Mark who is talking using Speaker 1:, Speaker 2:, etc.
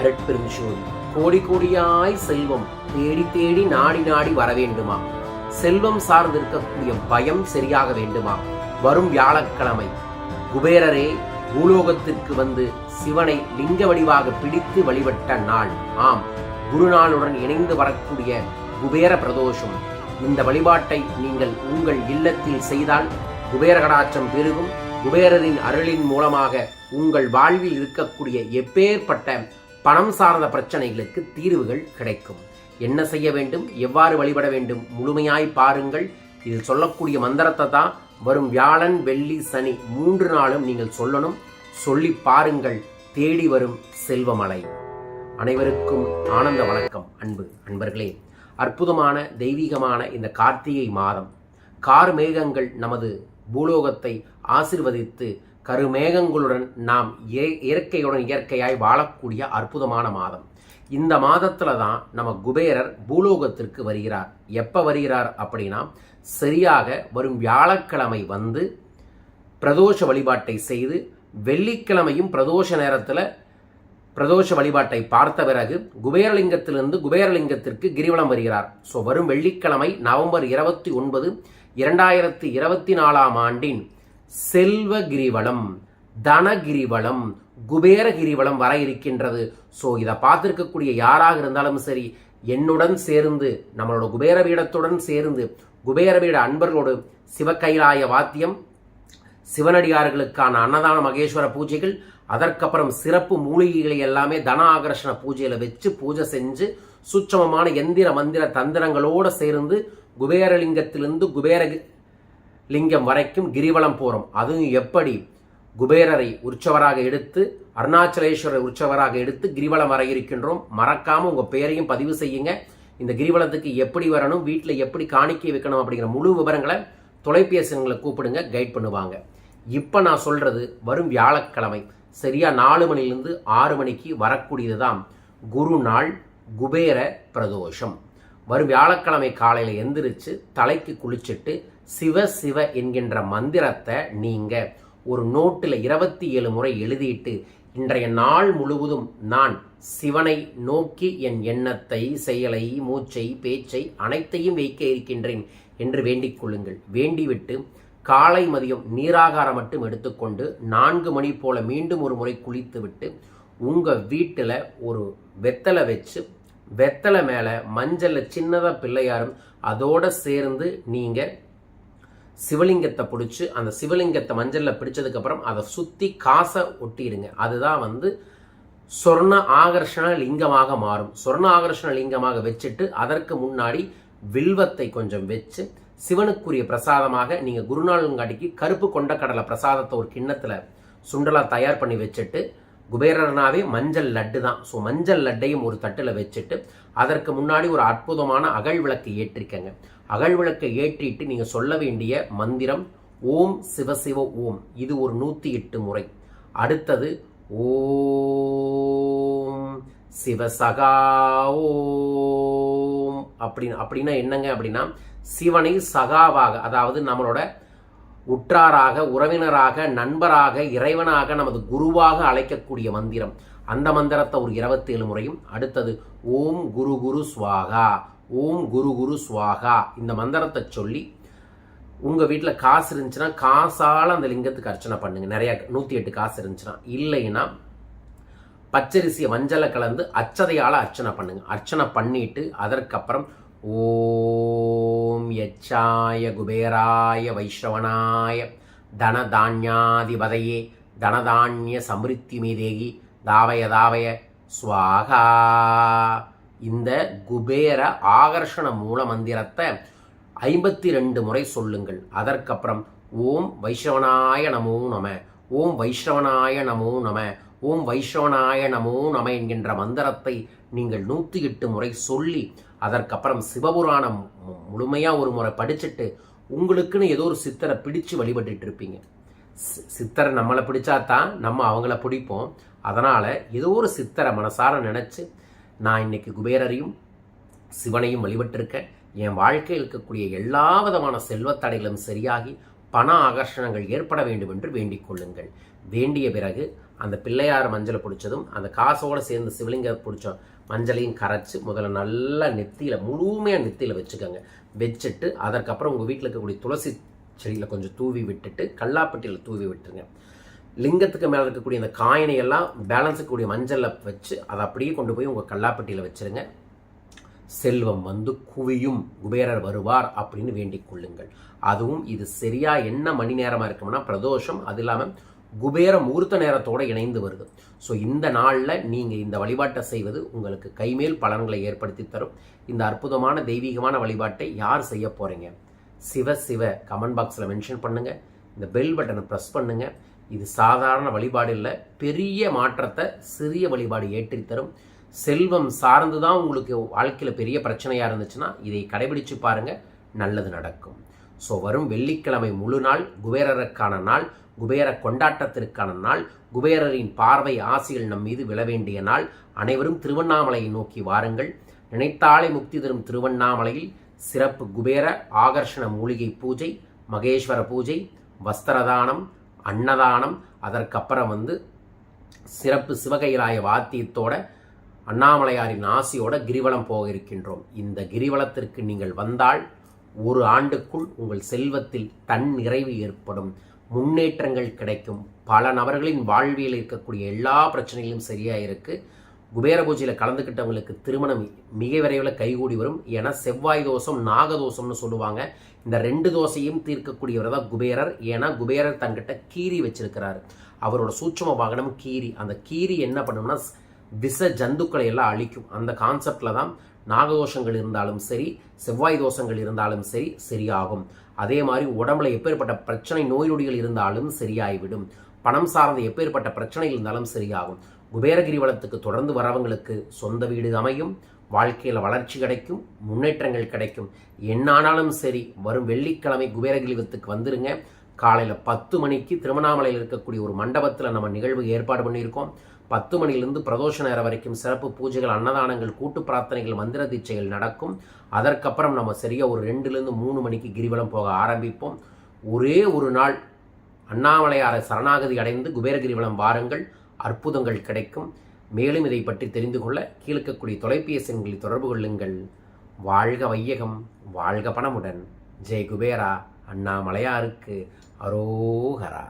Speaker 1: அருட்பெருஞ்சோதி கோடி கோடியாய் செல்வம் தேடி தேடி நாடி நாடி வர வேண்டுமா செல்வம் சார்ந்திருக்கக்கூடிய பயம் சரியாக வேண்டுமா? வரும் வியாழக்கிழமை குபேரரே பூலோகத்திற்கு வந்து சிவனை லிங்க வடிவாக பிடித்து வழிபட்ட நாள். ஆம் குருநாளுடன் இணைந்து வரக்கூடிய குபேர பிரதோஷம். இந்த வழிபாட்டை நீங்கள் உங்கள் இல்லத்தில் செய்தால் குபேரகடாச்சம் பெருகும். குபேரரின் அருளின் மூலமாக உங்கள் வாழ்வில் இருக்கக்கூடிய எப்பேற்பட்ட பணம் சார்ந்த பிரச்சனைகளுக்கு தீர்வுகள் கிடைக்கும். என்ன செய்ய வேண்டும்? எவ்வாறு வழிபட வேண்டும்? முழுமையாய் பாருங்கள். இதில் சொல்லக்கூடிய மந்திரத்தை தான் வரும் வியாழன் வெள்ளி சனி மூன்று நாளும் நீங்கள் சொல்லணும். சொல்லி பாருங்கள். தேடி வரும் செல்வமலை. அனைவருக்கும் ஆனந்த வணக்கம். அன்பு அன்பர்களே அற்புதமான தெய்வீகமான இந்த கார்த்திகை மாதம். கார் மேகங்கள் நமது பூலோகத்தை ஆசிர்வதித்து கருமேகங்களுடன் நாம் இயற்கையுடன் இயற்கையாய் வாழக்கூடிய அற்புதமான மாதம். இந்த மாதத்தில் தான் நம்ம குபேரர் பூலோகத்திற்கு வருகிறார். எப்போ வருகிறார் அப்படின்னா சரியாக வரும் வியாழக்கிழமை வந்து பிரதோஷ வழிபாட்டை செய்து வெள்ளிக்கிழமையும் பிரதோஷ நேரத்தில் பிரதோஷ வழிபாட்டை பார்த்த பிறகு குபேரலிங்கத்திலிருந்து குபேரலிங்கத்திற்கு கிரிவலம் வருகிறார். ஸோ வரும் வெள்ளிக்கிழமை நவம்பர் இருபத்தி ஒன்பது இரண்டாயிரத்தி இருபத்தி நாலாம் ஆண்டின் செல்வ கிரிவலம் தனகிரிவலம் குபேர கிரிவலம் வர இருக்கின்றது. ஸோ இதை பார்த்துருக்கக்கூடிய யாராக இருந்தாலும் சரி என்னுடன் சேர்ந்து நம்மளோட குபேர பீடத்துடன் சேர்ந்து குபேர பீட அன்பர்களோடு சிவகைலாய வாத்தியம் சிவனடியார்களுக்கான அன்னதான மகேஸ்வர பூஜைகள் அதற்கப்புறம் சிறப்பு மூலிகைகளை எல்லாமே தன ஆகர்ஷண பூஜையில் வச்சு பூஜை செஞ்சு சுட்சமமான எந்திர மந்திர தந்திரங்களோடு சேர்ந்து குபேரலிங்கத்திலிருந்து குபேர லிங்கம் வரைக்கும் கிரிவலம் போகிறோம் அதுவும் எப்படி? குபேரரை உற்சவராக எடுத்து அருணாச்சலேஸ்வரர் உற்சவராக எடுத்து கிரிவலம் வர இருக்கின்றோம். மறக்காமல் உங்கள் பெயரையும் பதிவு செய்யுங்க. இந்த கிரிவலத்துக்கு எப்படி வரணும் வீட்டில் எப்படி காணிக்கை வைக்கணும் அப்படிங்கிற முழு விவரங்களை தொலைபேசிகளை கூப்பிடுங்க கைட் பண்ணுவாங்க. இப்போ நான் சொல்கிறது வரும் வியாழக்கிழமை. சரியாக நாலு மணிலேருந்து ஆறு மணிக்கு வரக்கூடியது தான் குரு நாள் குபேர பிரதோஷம். வரும் வியாழக்கிழமை காலையில் எந்திரிச்சு தலைக்கு குளிச்சுட்டு சிவ சிவ என்கின்ற மந்திரத்தை நீங்கள் ஒரு நோட்டில் இருபத்தி ஏழு முறை எழுதிட்டு இன்றைய நாள் முழுவதும் நான் சிவனை நோக்கி என் எண்ணத்தை செயலை மூச்சை பேச்சை அனைத்தையும் வைக்க இருக்கின்றேன் என்று வேண்டிக் கொள்ளுங்கள். வேண்டிவிட்டு காலை மதியம் நீராகாரம் மட்டும் எடுத்துக்கொண்டு நான்கு மணி போல மீண்டும் ஒரு முறை குளித்துவிட்டு உங்கள் வீட்டில் ஒரு வெத்தலை வச்சு வெத்தலை மேலே மஞ்சளில் சின்னதாக பிள்ளையாரும் அதோடு சேர்ந்து நீங்கள் சிவலிங்கத்தை பிடிச்சி அந்த சிவலிங்கத்தை மஞ்சளில் பிடிச்சதுக்கப்புறம் அதை சுற்றி காசை ஒட்டிடுங்க. அதுதான் வந்து சொர்ண ஆகர்ஷண லிங்கமாக மாறும். சொர்ண ஆகர்ஷண லிங்கமாக வச்சுட்டு அதற்கு முன்னாடி வில்வத்தை கொஞ்சம் வச்சு சிவனுக்குரிய பிரசாதமாக நீங்கள் குருநாளங்காட்டிக்கு கருப்பு கொண்ட கடலை பிரசாதத்தை ஒரு கிண்ணத்தில் சுண்டலாக தயார் பண்ணி வச்சுட்டு குபேரனாவே மஞ்சள் லட்டு தான். ஸோ மஞ்சள் லட்டையும் ஒரு தட்டில் வச்சுட்டு அதற்கு முன்னாடி ஒரு அற்புதமான அகல் விளக்கு ஏற்றிக்கங்க. அகழ்விளக்கை ஏற்றிட்டு நீங்கள் சொல்ல வேண்டிய மந்திரம் ஓம் சிவசிவ ஓம். இது ஒரு நூற்றி எட்டு முறை. அடுத்தது ஓம் சிவசகா ஓம். அப்படின்னு அப்படின்னா என்னங்க அப்படின்னா சிவனை சகாவாக அதாவது நம்மளோட உற்றாராக உறவினராக நண்பராக இறைவனாக நமது குருவாக அழைக்கக்கூடிய மந்திரம். அந்த மந்திரத்தை ஒரு இருபத்தேழு முறையும். அடுத்தது ஓம் குரு குரு சுவாகா ஓம் குரு குரு சுவாகா. இந்த மந்திரத்தை சொல்லி உங்கள் வீட்டில் காசு இருந்துச்சுன்னா காசால் அந்த லிங்கத்துக்கு அர்ச்சனை பண்ணுங்கள் நிறையா நூற்றி எட்டு காசு இருந்துச்சுன்னா. இல்லைன்னா பச்சரிசியை மஞ்சளை கலந்து அச்சதையால் அர்ச்சனை பண்ணுங்கள் அர்ச்சனை பண்ணிட்டு அதற்கப்புறம் ஓம் யச்சாய குபேராய வைஷ்ரவனாய தனதான்யாதிபதையே தனதான்ய சமிருத்தி மீதேகி தாவய தாவய ஸ்வாகா இந்த குபேர ஆகர்ஷண மூல மந்திரத்தை ஐம்பத்தி ரெண்டு முறை சொல்லுங்கள். அதற்கப்புறம் ஓம் வைஷ்ணவனாய நமோ நம ஓம் வைஷ்ணவனாய நமோ நம ஓம் வைஷ்ணவனாய நமோ நம என்கின்ற மந்திரத்தை நீங்கள் நூற்றி எட்டு முறை சொல்லி அதற்கப்புறம் சிவபுராணம் முழுமையாக ஒரு முறை படிச்சுட்டு உங்களுக்குன்னு ஏதோ ஒரு சித்தரை பிடிச்சு வழிபட்டுட்டு இருப்பீங்க. சி- சித்தரை நம்மளை பிடிச்சா தான் நம்ம அவங்கள பிடிப்போம். அதனால் ஏதோ ஒரு சித்தரை மனசார நினச்சி நான் இன்னைக்கு குபேரரையும் சிவனையும் வழிபட்டிருக்கேன் என் வாழ்க்கையில் இருக்கக்கூடிய எல்லா விதமான செல்வத்தடைகளும் சரியாகி பண ஆகர்ஷணங்கள் ஏற்பட வேண்டும் என்று வேண்டிக் கொள்ளுங்கள். வேண்டிய பிறகு அந்த பிள்ளையார் மஞ்சளை பிடிச்சதும் அந்த காசோடு சேர்ந்து சிவலிங்க பிடிச்ச மஞ்சளையும் கரைச்சி முதல்ல நல்லா நெத்தியில் முழுமையாக நெத்தியில் வச்சுக்கோங்க. வச்சுட்டு அதற்கப்புறம் உங்கள் வீட்டில் இருக்கக்கூடிய துளசி செடியில் கொஞ்சம் தூவி விட்டுட்டு கல்லாப்பட்டியில் தூவி விட்டுருங்க. லிங்கத்துக்கு மேலே இருக்கக்கூடிய அந்த காயினை எல்லாம் பேலன்ஸ் இருக்கக்கூடிய மஞ்சளில் வச்சு அதை அப்படியே கொண்டு போய் உங்கள் கல்லாப்பட்டியில் வச்சுருங்க. செல்வம் வந்து குவியும் குபேரர் வருவார் அப்படின்னு வேண்டிக் கொள்ளுங்கள். அதுவும் இது சரியா என்ன மணி நேரமாக இருக்கும்னா பிரதோஷம் அது இல்லாமல் குபேர முகூர்த்த நேரத்தோடு இணைந்து வருது. ஸோ இந்த நாளில் நீங்கள் இந்த வழிபாட்டை செய்வது உங்களுக்கு கைமேல் பலன்களை ஏற்படுத்தி தரும். இந்த அற்புதமான தெய்வீகமான வழிபாட்டை யார் செய்ய போகிறீங்க சிவ சிவ கமெண்ட் பாக்ஸில் மென்ஷன் பண்ணுங்கள் இந்த பெல் பட்டனை ப்ரெஸ் பண்ணுங்கள் இது சாதாரண வழிபாடு இல்லை. பெரிய மாற்றத்தை சிறிய வழிபாடு ஏற்றித்தரும் செல்வம் சார்ந்து தான் உங்களுக்கு வாழ்க்கையில் பெரிய பிரச்சனையாக இருந்துச்சுன்னா இதை கடைபிடிச்சு பாருங்கள் நல்லது நடக்கும். ஸோ வரும் வெள்ளிக்கிழமை முழு நாள் குபேரருக்கான நாள் குபேர கொண்டாட்டத்திற்கான நாள் குபேரரின் பார்வை ஆசைகள் நம் மீது விழ வேண்டிய நாள். அனைவரும் திருவண்ணாமலையை நோக்கி வாருங்கள். நினைத்தாலே முக்தி தரும் திருவண்ணாமலையில் சிறப்பு குபேர ஆகர்ஷண மூலிகை பூஜை மகேஸ்வர பூஜை வஸ்திரதானம் அன்னதானம் அதற்கப்புறம் வந்து சிறப்பு சிவகைலாய வாத்தியத்தோட அண்ணாமலையாரின் ஆசையோட கிரிவலம் போக இருக்கின்றோம் இந்த கிரிவலத்திற்கு நீங்கள் வந்தால் ஒரு ஆண்டுக்குள் உங்கள் செல்வத்தில் தன் நிறைவு ஏற்படும். முன்னேற்றங்கள் கிடைக்கும். பல நபர்களின் வாழ்வியல் இருக்கக்கூடிய எல்லா பிரச்சனைகளும் சரியாக இருக்குது குபேர பூஜையில் கலந்துக்கிட்டவங்களுக்கு திருமணம் மிக விரைவில் கைகூடி வரும். ஏன்னா செவ்வாய் தோஷம் நாகதோஷம்னு சொல்லுவாங்க. இந்த ரெண்டு தோசையும் தீர்க்கக்கூடியவர் தான் குபேரர். ஏன்னா குபேரர் தங்கிட்ட கீரி வச்சிருக்கிறார். அவரோட சூட்சம வாகனம் கீரி. அந்த கீரி என்ன பண்ணும்னா விச ஜந்துக்களை எல்லாம் அழிக்கும். அந்த கான்செப்டில் தான் நாகதோஷங்கள் இருந்தாலும் சரி செவ்வாய் தோஷங்கள் இருந்தாலும் சரி சரியாகும். அதே மாதிரி உடம்புல எப்பேற்பட்ட பிரச்சனை நோய் நொடிகள் இருந்தாலும் சரியாகிவிடும். பணம் சார்ந்த எப்பேற்பட்ட பிரச்சனைகள் இருந்தாலும் சரியாகும். குபேரகிரி வளத்துக்கு தொடர்ந்து வரவங்களுக்கு சொந்த வீடு அமையும் வாழ்க்கையில் வளர்ச்சி கிடைக்கும் முன்னேற்றங்கள் கிடைக்கும். என்னானாலும் சரி வரும் வெள்ளிக்கிழமை குபேரகிரிவத்துக்கு வந்துருங்க. காலையில் பத்து மணிக்கு திருவண்ணாமலையில் இருக்கக்கூடிய ஒரு மண்டபத்தில் நம்ம நிகழ்வு ஏற்பாடு பண்ணியிருக்கோம். பத்து மணிலிருந்து பிரதோஷ நேரம் வரைக்கும் சிறப்பு பூஜைகள் அன்னதானங்கள் கூட்டு பிரார்த்தனைகள் மந்திர தீட்சைகள் நடக்கும். அதற்கப்புறம் நம்ம சரியாக ஒரு ரெண்டுலேருந்து மூணு மணிக்கு கிரிவலம் போக ஆரம்பிப்போம். ஒரே ஒரு நாள் அண்ணாமலையாரை சரணாகதி அடைந்து குபேரகிரிவலம் வாருங்கள். அற்புதங்கள் கிடைக்கும். மேலும் இதை பற்றி தெரிந்து கொள்ள கீழக்கக்கூடிய தொலைபேசி எண்களில் தொடர்பு கொள்ளுங்கள். வாழ்க வையகம் வாழ்க பணமுடன். ஜெய் குபேரா அண்ணாமலையாருக்கு அரோகரா.